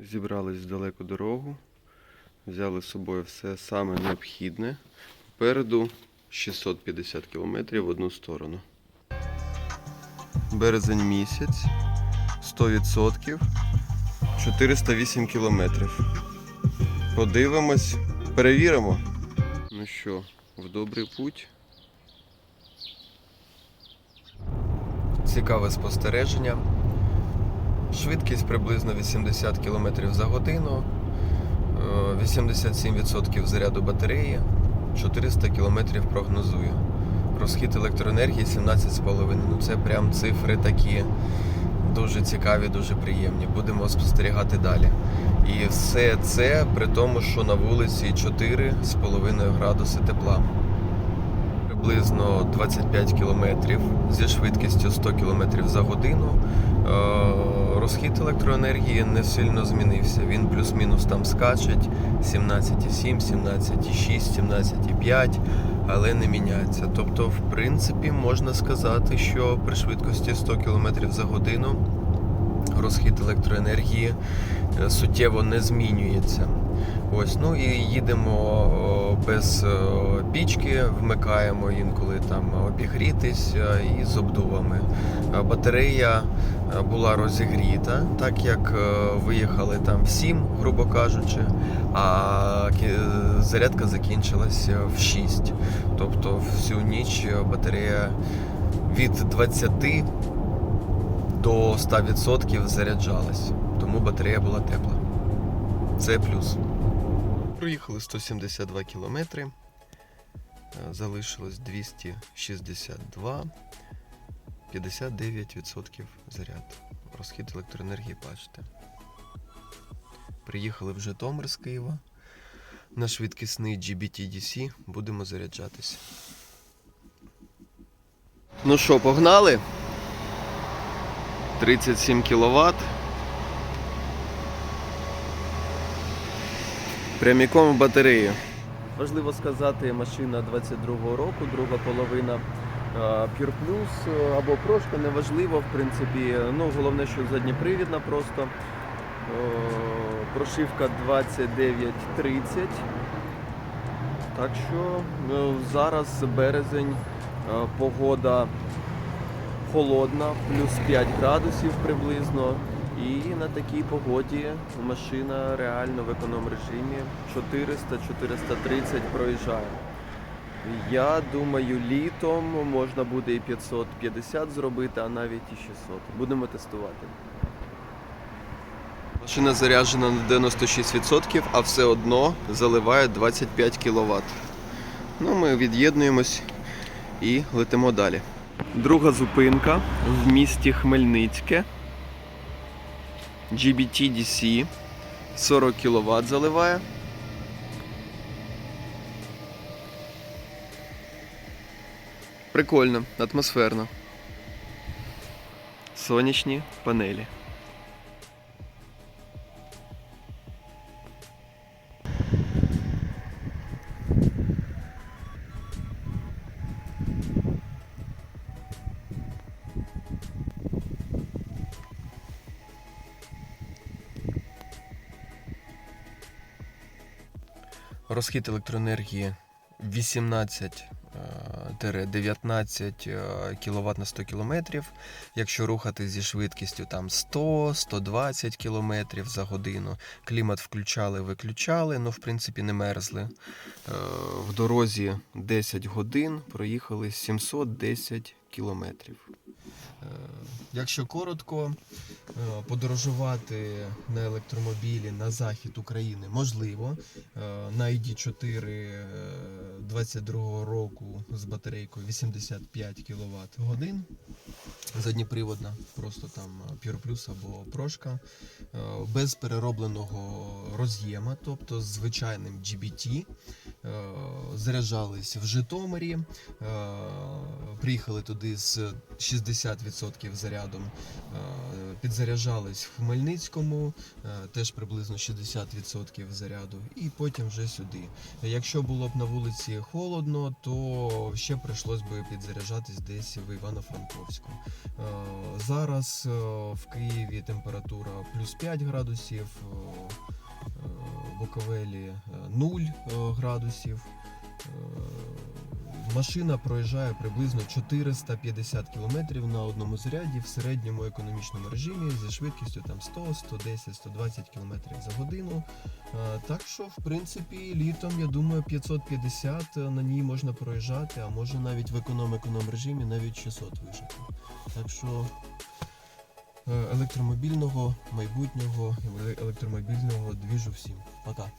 Зібрались в далеку дорогу, взяли з собою все саме необхідне. Попереду 650 км в одну сторону. Березень місяць, 100%, 408 км. Подивимось, перевіримо. Ну що, в добрий путь. Цікаве спостереження. Швидкість приблизно 80 км за годину, е, 87% заряду батареї, 400 км прогнозую. Розхід електроенергії 17,5. Ну це прям цифри такі дуже цікаві, дуже приємні. Будемо спостерігати далі. І все це при тому, що на вулиці 4,5 градуси тепла. Приблизно 25 км зі швидкістю 100 км за годину. Е, Розхід електроенергії не сильно змінився. Він плюс-мінус там скаче 17,7, 17,6, 17,5, але не міняється. Тобто, в принципі, можна сказати, що при швидкості 100 км за годину розхід електроенергії е, суттєво не змінюється. Ось, ну і їдемо без е, пічки, вмикаємо інколи там обігрітись е, і з обдувами. Батарея була розігріта, так як виїхали там в 7, грубо кажучи, а зарядка закінчилася в 6. Тобто всю ніч батарея від 20 до 100% заряджалась. Тому батарея була тепла. Це плюс. Проїхали 172 кілометри. Е, Залишилось 262. 59% заряд. Розхід електроенергії бачите. Приїхали в Житомир з Києва. На швидкісний GBT-DC будемо заряджатися. Ну що, погнали? 37 кВт. Пряміком в батарею. Важливо сказати, машина 22-го року, друга половина Pure Plus е, або прошка, неважливо, в принципі. Ну, головне, що задніпривідна просто. Е, Прошивка 2930. Так що е, зараз березень, погода холодна, плюс 5 градусів приблизно. І на такій погоді машина реально в економ режимі 400-430 проїжджає. Я думаю, літом можна буде і 550 зробити, а навіть і 600. Будемо тестувати. Машина заряджена на 96%, а все одно заливає 25 кВт. Ну, ми від'єднуємось і летимо далі. Друга зупинка в місті Хмельницьке. GBT DC 40 кВт заливає. Прикольно, атмосферно. Сонячні панелі. Розхід електроенергії 18 е, 19 кВт на 100 км. Якщо рухати зі швидкістю там 100-120 км за годину, клімат включали, виключали, ну в принципі не мерзли. Е, В дорозі 10 годин проїхали 710 кілометрів. Е, Якщо коротко, е, подорожувати на електромобілі на захід України можливо. Е, На ID4 е, 22 року з батарейкою 85 кВт годин. Задніприводна, просто там е, Pure Plus або прошка. Е, Без переробленого роз'єма, тобто з звичайним GBT. Е, Заряджались в Житомирі, е, приїхали туди з 60% зарядом, е, підзаряджались в Хмельницькому, е, теж приблизно 60% заряду, і потім вже сюди. Якщо було б на вулиці холодно, то ще прийшлось би підзаряджатись десь в Івано-Франковську. Е, Зараз е, в Києві температура плюс 5 градусів, е, Буковелі 0 градусів. Машина проїжджає приблизно 450 км на одному заряді в середньому економічному режимі зі швидкістю там 100, 110, 120 км за годину. Е, Так що, в принципі, літом, я думаю, 550 на ній можна проїжджати, а може навіть в економ-економ режимі навіть 600 вижити. Так що е, електромобільного майбутнього електромобільного двіжу всім. Пока.